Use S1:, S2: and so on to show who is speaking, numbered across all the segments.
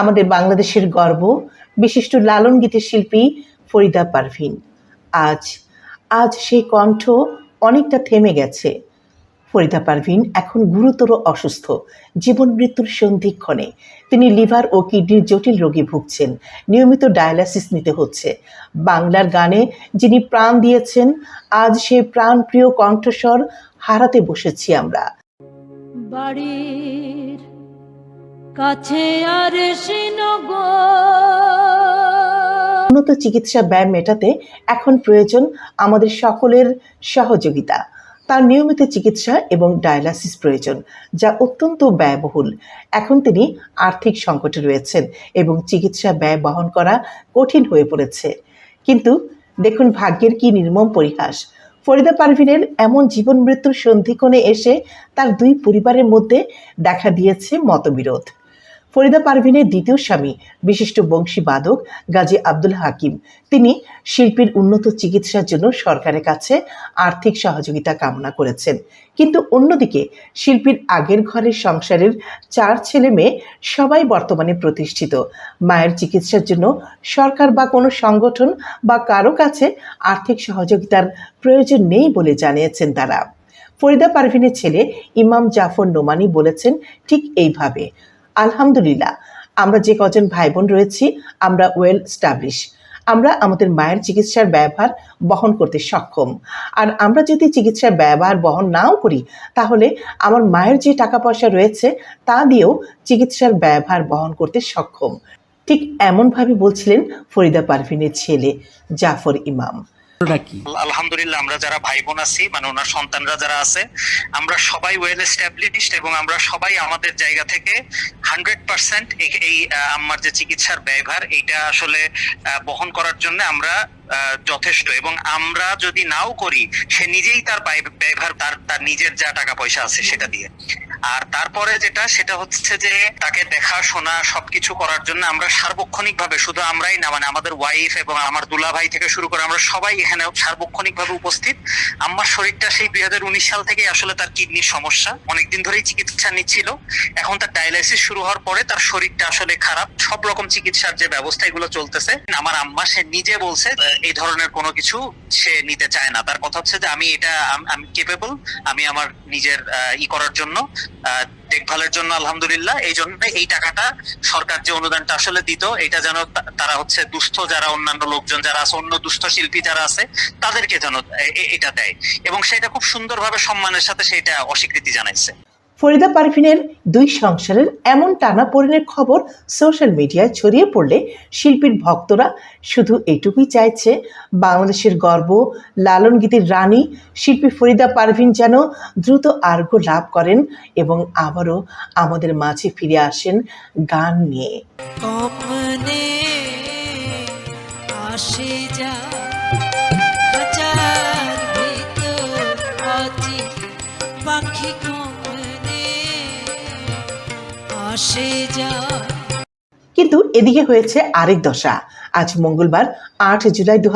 S1: আমাদের বাংলাদেশের গর্ব, বিশিষ্ট লালন গীতের শিল্পী ফরিদা পারভিন। আজ আজ সেই কণ্ঠ অনেকটা থেমে গেছে। ফরিদা পারভিন এখন গুরুতর অসুস্থ, জীবন মৃত্যুর সন্ধিক্ষণে। তিনি লিভার ও কিডনির জটিল রোগে ভুগছেন, নিয়মিত ডায়ালাসিস নিতে হচ্ছে। বাংলার গানে যিনি প্রাণ দিয়েছেন, আজ সেই প্রাণপ্রিয় কণ্ঠস্বর হারাতে বসেছি আমরা।
S2: বাড়ির কাছে আর
S1: উন্নত চিকিৎসা ব্যয় মেটাতে এখন প্রয়োজন আমাদের সকলের সহযোগিতা। তার নিয়মিত চিকিৎসা এবং ডায়ালাসিস প্রয়োজন, যা অত্যন্ত ব্যয়বহুল। এখন তিনি আর্থিক সংকটে রয়েছেন এবং চিকিৎসা ব্যয় বহন করা কঠিন হয়ে পড়েছে। কিন্তু দেখুন ভাগ্যের কি নির্মম পরিহাস। ফরিদা পারভিনের এমন জীবন মৃত্যুর সন্ধিকোণে এসে তার দুই পরিবারের মধ্যে দেখা দিয়েছে মতবিরোধ। ফরিদা পারভিনের দ্বিতীয় স্বামী, বিশিষ্ট বংশী বাদক গাজী আব্দুল হাকিম। তিনি শিল্পীর উন্নত চিকিৎসার জন্য সরকারের কাছে আর্থিক সহযোগিতা কামনা করেছেন। কিন্তু অন্যদিকে শিল্পীর আগের ঘরের সংসারের চার ছেলে মেয়ে সবাই বর্তমানে প্রতিষ্ঠিত। মায়ের চিকিৎসার জন্য সরকার বা কোনো সংগঠন বা কারও কাছে আর্থিক সহযোগিতার প্রয়োজন নেই বলে জানিয়েছেন তারা। ফরিদা পারভিনের ছেলে ইমাম জাফর নোমানি বলেছেন, ঠিক এইভাবে। আলহামদুলিল্লাহ আমরা যে কজন ভাই বোন রয়েছি আমরা ওয়েল স্টাবলিশ আমরা আমাদের মায়ের চিকিৎসার ব্যবহার বহন করতে সক্ষম। আর আমরা যদি চিকিৎসার ব্যবহার বহন নাও করি তাহলে আমার মায়ের যে টাকা পয়সা রয়েছে তা দিয়েও চিকিৎসার ব্যবহার বহন করতে সক্ষম। ঠিক এমনভাবে বলছিলেন ফরিদা পারভিনের ছেলে জাফর ইমাম।
S3: আলহামদুলিল্লাহ আমরা যারা ভাই বোন আছি মানে ওনার সন্তানরা যারা আছে আমরা সবাই ওয়েল এস্টাবলিশড এবং আমরা সবাই আমাদের জায়গা থেকে হান্ড্রেড পার্সেন্ট এই আমার যে চিকিৎসার ব্যয়ভার এইটা আসলে বহন করার জন্য আমরা যথেষ্ট। এবং আমরা যদি নাও করি, সে নিজেই তার ব্যয়ভার, তার তার নিজের যা টাকা পয়সা আছে সেটা দিয়ে। আর তারপরে যেটা, সেটা হচ্ছে যে, তাকে দেখাশোনা সবকিছু করার জন্য আমরা সার্বক্ষণিক ভাবে শুধু আমরাই না মানে আমাদের ওয়াইফ এবং আমার দুলা ভাই থেকে শুরু করে আমরা সবাই এখানে সার্বক্ষণিক ভাবে উপস্থিত। আমার শরীরটা সেই দুই হাজার উনিশ সাল থেকে আসলে তার কিডনির সমস্যা। অনেকদিন ধরেই চিকিৎসা নিচ্ছিল। এখন তার ডায়ালাইসিস শুরু হওয়ার পরে তার শরীরটা আসলে খারাপ। সব রকম চিকিৎসার যে ব্যবস্থা এগুলো চলতেছে। আমার আম্মা, সে নিজে বলছে এই ধরনের কোনো কিছু সে নিতে চায় না। তার কথা হচ্ছে যে আমি এটা, আমি কেপেবল আমি আমার নিজের ই করার জন্য দেখভালের জন্য আলহামদুলিল্লাহ। এই জন্য এই টাকাটা সরকার যে অনুদানটা আসলে দিত, এটা যেন তারা হচ্ছে দুস্থ যারা অন্যান্য লোকজন যারা আছে, অন্য দুস্থ শিল্পী যারা আছে, তাদেরকে যেন এটা দেয়। এবং সেটা খুব সুন্দরভাবে সম্মানের সাথে সেটা অস্বীকৃতি জানাইছে।
S1: ফরিদা পারভিনের দুই সংসারের এমন টানা টানাপোড়েনের খবর সোশ্যাল মিডিয়ায় ছড়িয়ে পড়লে শিল্পীর ভক্তরা শুধু এটুকুই চাইছে, বাংলাদেশের গর্ব, লালন গীতির রানী, শিল্পী ফরিদা পারভিন যেন দ্রুত আর্ঘ্য লাভ করেন এবং আবারও আমাদের মাঝে ফিরে আসেন গান নিয়ে।
S2: আসে যা আসে
S1: কিন্তু এদিকে হয়েছে আরেক দশা। আজ মঙ্গলবার আট জুলাই দু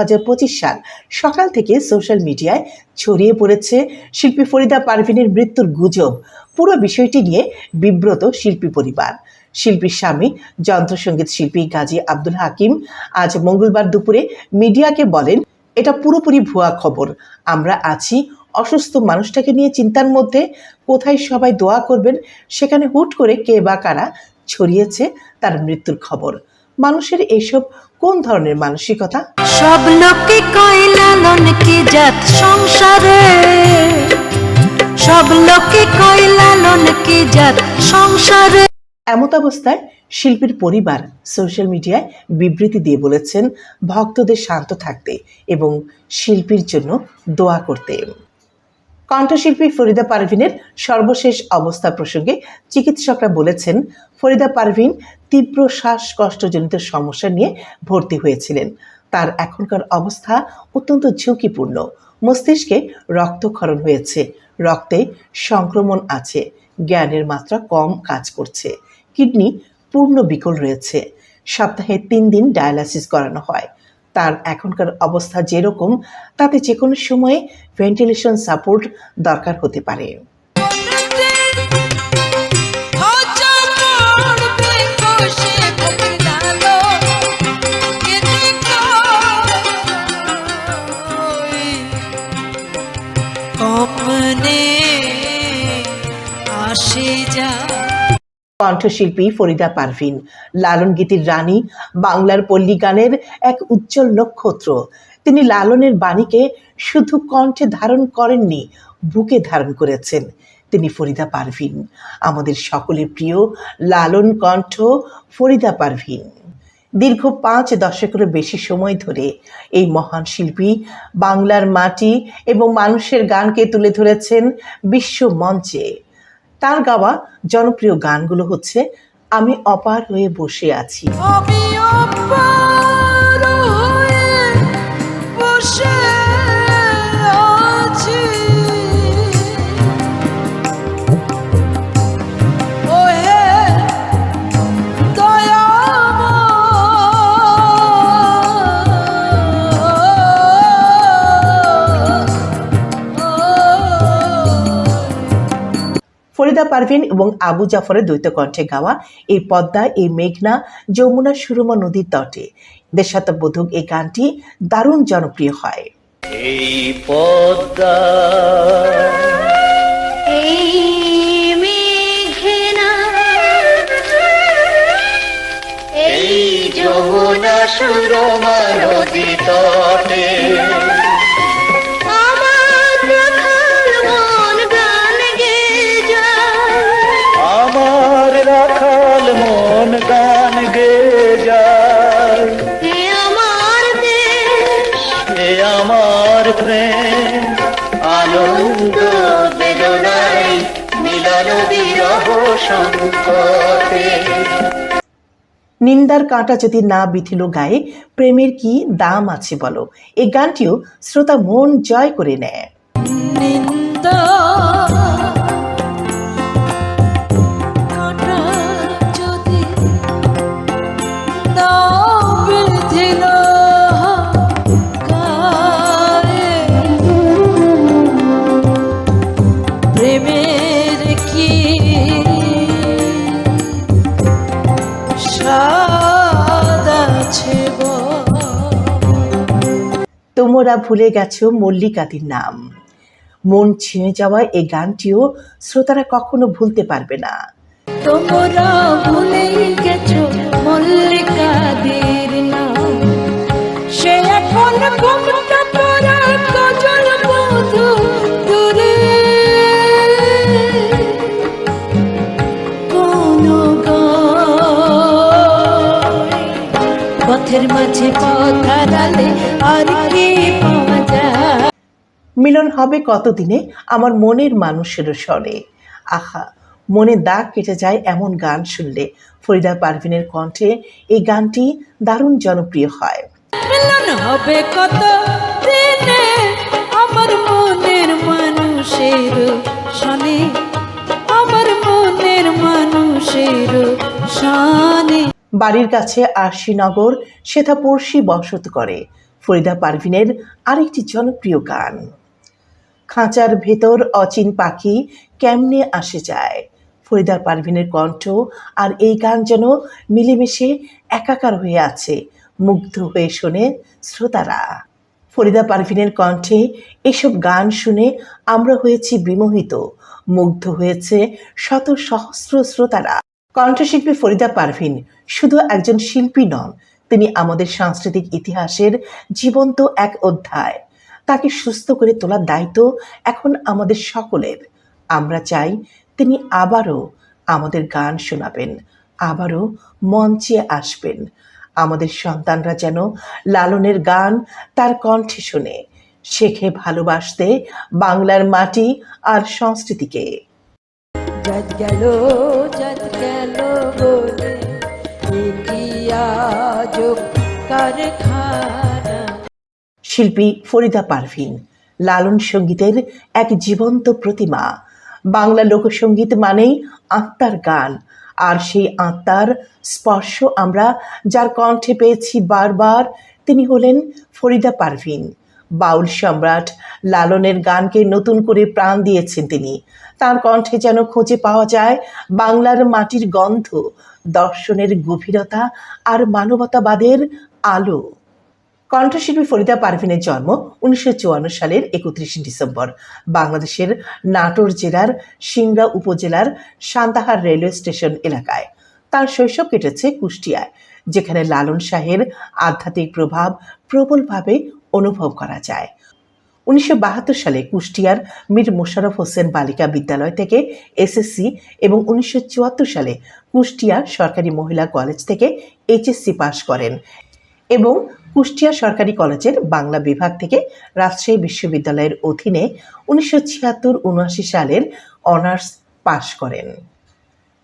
S1: সাল। সকাল থেকে সোশ্যাল মিডিয়ায় ছড়িয়ে পড়েছে শিল্পী ফরিদা পারভিনের মৃত্যুর গুজব। পুরো বিষয়টি নিয়ে বিব্রত শিল্পী পরিবার। শিল্পীর স্বামী যন্ত্রসঙ্গীত শিল্পী গাজী আব্দুল হাকিম আজ মঙ্গলবার দুপুরে মিডিয়াকে বলেন, এটা পুরোপুরি ভুয়া খবর। আমরা আছি অসুস্থ মানুষটাকে নিয়ে চিন্তার মধ্যে কোথায় সবাই দোয়া করবেন সেখানে হুট করে কে বা কারা ছড়িয়েছে তার মৃত্যুর খবর। মানুষের এইসব কোন ধরনের মানসিকতা?
S2: সব লোকে কয় লালন কি জাত সংসারে? সব লোকে কয় লালন কি জাত সংসারে?
S1: এমত অবস্থায় শিল্পীর পরিবার সোশ্যাল মিডিয়ায় বিবৃতি দিয়ে বলেছেন ভক্তদের শান্ত থাকতে এবং শিল্পীর জন্য দোয়া করতে। কণ্ঠশিল্পী ফরিদা পারভিনের সর্বশেষ অবস্থা প্রসঙ্গে চিকিৎসকরা বলেছেন, ফরিদা পারভিন তীব্র শ্বাসকষ্টজনিত সমস্যা নিয়ে ভর্তি হয়েছিলেন। তার এখনকার অবস্থা অত্যন্ত ঝুঁকিপূর্ণ। মস্তিষ্কে রক্তক্ষরণ হয়েছে, রক্তে সংক্রমণ আছে, জ্ঞানের মাত্রা কম কাজ করছে, কিডনি পূর্ণ বিকল রয়েছে। সপ্তাহে তিন দিন ডায়ালাসিস করানো হয়। তার এখনকার অবস্থা যেরকম, তাতে যে কোনো সময়ে ভেন্টিলেশন সাপোর্ট দরকার হতে পারে।
S2: আসে যা
S1: কণ্ঠশিল্পী ফরিদা পারভিন। লালন গীতির রানী, বাংলার পল্লী গানের এক উজ্জ্বল নক্ষত্র। তিনি লালনের বাণীকে শুধু কণ্ঠে ধারণ করেননি, বুকে ধারণ করেছেন তিনি ফরিদা পারভিন। আমাদের সকলের প্রিয় লালন কণ্ঠ ফরিদা পারভিন। দীর্ঘ পাঁচ দশকেরও বেশি সময় ধরে এই মহান শিল্পী বাংলার মাটি এবং মানুষের গানকে তুলে ধরেছেন বিশ্ব মঞ্চে। তার গাওয়া জনপ্রিয় গানগুলো হচ্ছে আমি অপার হয়ে বসে আছি।
S2: বসে
S1: ফরিদা পারভিন এবং আবু জাফরের দ্বৈত কণ্ঠে গাওয়া এই পদ্মা এই মেঘনা যমুনা সুরমা নদীর তটে। দেশাত্মবোধক এই গানটি দারুণ জনপ্রিয় হয়।
S4: এই পদ্মা
S5: এই যমুনা
S4: সুরমা নদী তটে। প্রেম আনন্দ বেদনায় মিলন বিরহ সংকটে।
S1: নিন্দার কাঁটা যদি না বিথিল গায়ে প্রেমের কি দাম আছে বলো? এই গানটিও শ্রোতা মন জয় করে নেয়।
S2: নিন্দা
S1: তোমরা ভুলে গেছো মল্লিকাদির নাম। মন ছিঁড়ে যাওয়া এই গানটিও শ্রোতারা কখনো ভুলতে পারবে না।
S2: তোমরা ভুলে মল্লিকাদের নাম। পথের মাঝে পথ আর কি
S1: মিলন হবে কতদিনে? আমার মনের মানুষের স্বরে। আহা মনে দাগ কেটে যায় এমন গান শুনলে। ফরিদা পারভিনের কণ্ঠে এই গানটি দারুণ জনপ্রিয় হয়।
S2: মিলন হবে কত দিনে আমার মনের মানুষের আমার মনের মানুষের
S1: বাড়ির কাছে আরশিনগর সেথা পড়শি বসত করে। ফরিদা পারভিনের আরেকটি জনপ্রিয় গান। খাঁচার ভেতর অচিন পাখি কেমনে আসে যায়? ফরিদা পারভিনের কণ্ঠ আর এই গান যেন মিলেমিশে একাকার হয়ে আছে, মুগ্ধ হয়ে শোনে শ্রোতারা। ফরিদা পারভিনের কণ্ঠে এসব গান শুনে আমরা হয়েছি বিমোহিত, মুগ্ধ হয়েছে শত সহস্র শ্রোতারা। কণ্ঠশিল্পী ফরিদা পারভিন শুধু একজন শিল্পী নন, তিনি আমাদের সাংস্কৃতিক ইতিহাসের জীবন্ত এক অধ্যায়। তাকে সুস্থ করে তোলার দায়িত্ব এখন আমাদের সকলের। আমরা চাই তিনি আবারও আমাদের গান শোনাবেন, আবারও মঞ্চে আসবেন। আমাদের সন্তানরা যেন লালনের গান তার কণ্ঠে শুনে, শেখে ভালোবাসতে বাংলার মাটি আর সংস্কৃতিকে।
S2: কারখানা?
S1: শিল্পী ফরিদা পারভিন। লালন সঙ্গীতের এক জীবন্ত প্রতিমা। বাংলা লোকসঙ্গীত মানেই আত্মার গান। আর সেই আত্মার স্পর্শ আমরা যার কণ্ঠে পেয়েছি বারবার, তিনি হলেন ফরিদা পারভিন। বাউল সম্রাট লালনের গানকে নতুন করে প্রাণ দিয়েছেন তিনি। তার কণ্ঠে যেন খুঁজে পাওয়া যায় বাংলার মাটির গন্ধ, দর্শনের গভীরতা আর মানবতাবাদের আলো। কণ্ঠশিল্পী ফরিদা পারভিনের জন্ম উনিশশো চুয়ান্ন সালের একত্রিশে ডিসেম্বর। বাংলাদেশের নাটোর জেলার সিংড়া উপজেলার সান্তাহার রেলওয়ে স্টেশন এলাকায়। তার শৈশব কেটেছে কুষ্টিয়ায়, যেখানে লালন শাহের আধ্যাত্মিক প্রভাব প্রবলভাবে অনুভব করা যায়। উনিশশো বাহাত্তর সালে কুষ্টিয়ার মীর মোশারফ হোসেন বালিকা বিদ্যালয় থেকে এসএসসি এবং উনিশশো চুয়াত্তর সালে কুষ্টিয়া সরকারি মহিলা কলেজ থেকে এইচএসসি পাশ করেন এবং কুষ্টিয়া সরকারি কলেজের বাংলা বিভাগ থেকে রাজশাহী বিশ্ববিদ্যালয়ের অধীনে উনিশশো ছিয়াত্তর উনআশি সালের অনার্স পাশ করেন।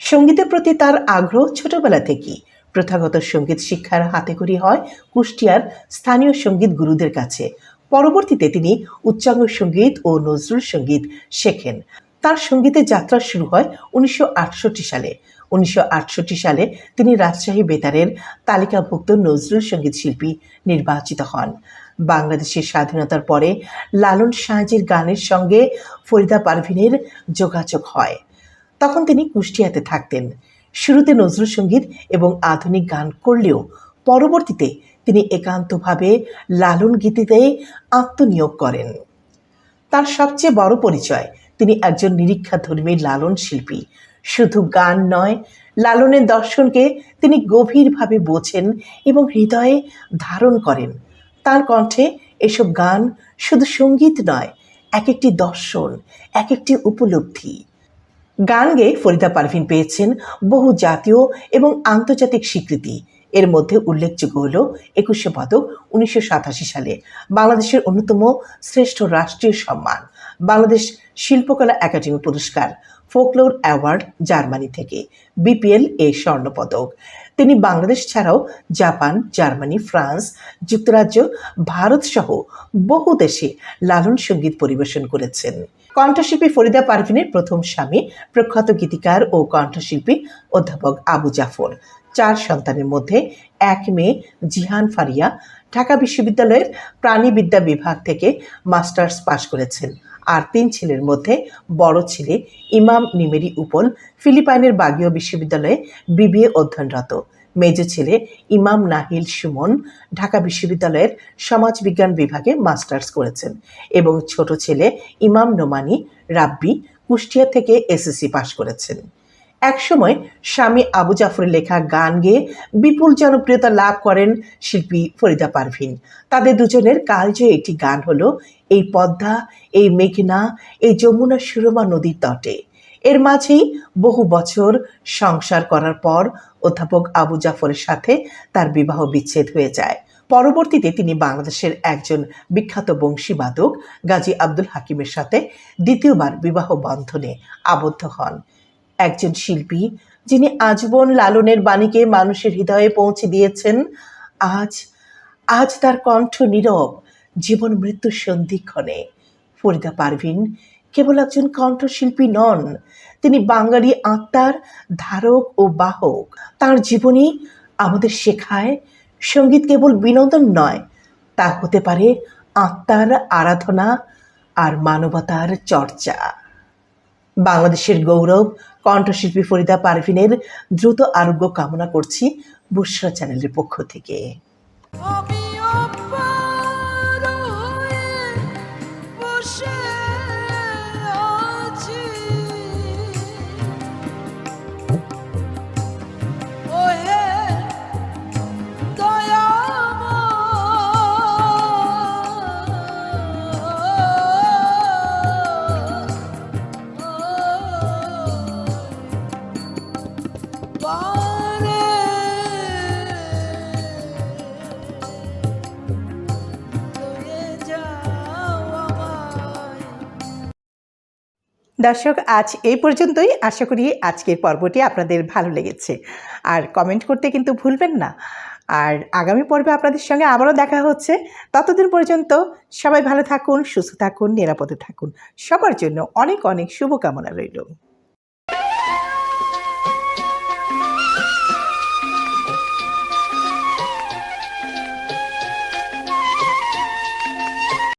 S1: সঙ্গীতের প্রতি তার আগ্রহ ছোটবেলা থেকেই। প্রথাগত সংগীত শিক্ষার হাতেখড়ি হয় কুষ্টিয়ার স্থানীয় সংগীত গুরুদের কাছে। পরবর্তীতে তিনি উচ্চাঙ্গ সংগীত ও নজরুল সংগীত শেখেন। তার সঙ্গীতের যাত্রা শুরু হয় উনিশশো আটষট্টি সালে। উনিশশো আটষট্টি সালে তিনি রাজশাহী বেতারের তালিকাভুক্ত নজরুল সংগীত শিল্পী নির্বাচিত হন। বাংলাদেশের স্বাধীনতার পরে লালন সাহাজির গানের সঙ্গে ফরিদা পারভিনের যোগাযোগ হয়। তখন তিনি কুষ্টিয়াতে থাকতেন। শুরুতে নজরুল সংগীত এবং আধুনিক গান করলেও পরবর্তীতে তিনি একান্তভাবে লালন গীতিতে আত্মনিয়োগ করেন। তার সবচেয়ে বড় পরিচয় তিনি একজন নিরীক্ষা নিরীক্ষাধর্মী লালন শিল্পী। শুধু গান নয়, লালনের দর্শনকে তিনি গভীরভাবে বোঝেন এবং হৃদয়ে ধারণ করেন। তার কণ্ঠে এসব গান শুধু সংগীত নয় এক একটি দর্শন এক একটি উপলব্ধি। গান গেয়ে ফরিদা পারভিন পেয়েছেন বহু জাতীয় এবং আন্তর্জাতিক স্বীকৃতি। এর মধ্যে উল্লেখযোগ্য হল একুশে পদক উনিশশো সাতাশি সালে, বাংলাদেশের অন্যতম শ্রেষ্ঠ রাষ্ট্রীয় সম্মান, বাংলাদেশ শিল্পকলা একাডেমি পুরস্কার ফোকলোর অ্যাওয়ার্ড জার্মানি থেকে। বিপিএল এ স্বর্ণপদক। তিনি বাংলাদেশ ছাড়াও জাপান, জার্মানি, ফ্রান্স যুক্তরাজ্য, ভারত সহ বহু দেশে লালন সংগীত পরিবেশন করেছেন। কণ্ঠশিল্পী ফরিদা পারভিনের প্রথম স্বামী, প্রখ্যাত গীতিকার ও কণ্ঠশিল্পী অধ্যাপক আবু জাফর। চার সন্তানের মধ্যে এক মেয়ে, জিহান ফারিয়া, ঢাকা বিশ্ববিদ্যালয়ের প্রাণীবিদ্যা বিভাগ থেকে মাস্টার্স পাশ করেছেন। আর তিন ছেলের মধ্যে বড় ছেলে ইমাম নিমেরি উপল ফিলিপাইনের বাগীয় বিশ্ববিদ্যালয়ে বিবিএ অধ্যয়নরত। মেজ ছেলে ইমাম নাহিল সুমন ঢাকা বিশ্ববিদ্যালয়ের সমাজবিজ্ঞান বিভাগে মাস্টার্স করেছেন এবং ছোট ছেলে ইমাম নোমানি রাব্বি কুষ্টিয়া থেকে এসএসসি পাশ করেছেন। একসময় স্বামী আবু জাফরের লেখা গান গেয়ে বিপুল জনপ্রিয়তা লাভ করেন শিল্পী ফরিদা পারভিন। তাদের দুজনের কালজয়ী একটি গান হলো, এই পদ্মা, এই মেঘনা, এই যমুনা সুরমা নদীর তটে। এর মাঝেই বহু বছর সংসার করার পর অধ্যাপক আবু জাফরের সাথে তার বিবাহ বিচ্ছেদ হয়ে যায়। পরবর্তীতে তিনি বাংলাদেশের একজন বিখ্যাত বংশীবাদক গাজী আব্দুল হাকিমের সাথে দ্বিতীয়বার বিবাহ বন্ধনে আবদ্ধ হন। একজন শিল্পী, যিনি আজীবন লালনের বাণীকে মানুষের হৃদয়ে পৌঁছে দিয়েছেন, আজ আজ তার কণ্ঠ নীরব, জীবন মৃত্যুর সন্ধিক্ষণে। ফরিদা পারভিন কেবল একজন কণ্ঠশিল্পী নন, তিনি বাঙালি আত্মার ধারক ও বাহক। তার জীবনী আমাদের শেখায়, সংগীত কেবল বিনোদন নয়, তা হতে পারে আত্মার আরাধনা আর মানবতার চর্চা। বাংলাদেশের গৌরব কণ্ঠশিল্পী ফরিদা পারভিনের দ্রুত আরোগ্য কামনা করছি বুসরা চ্যানেলের পক্ষ থেকে। দর্শক, আজ এই পর্যন্তই। আশা করি আজকের পর্বটি আপনাদের ভালো লেগেছে। আর কমেন্ট করতে কিন্তু ভুলবেন না। আর আগামী পর্বে আপনাদের সঙ্গে আবারও দেখা হচ্ছে। ততদিন পর্যন্ত সবাই ভালো থাকুন, সুস্থ থাকুন, নিরাপদে থাকুন। সবার জন্য অনেক অনেক শুভকামনা রইল।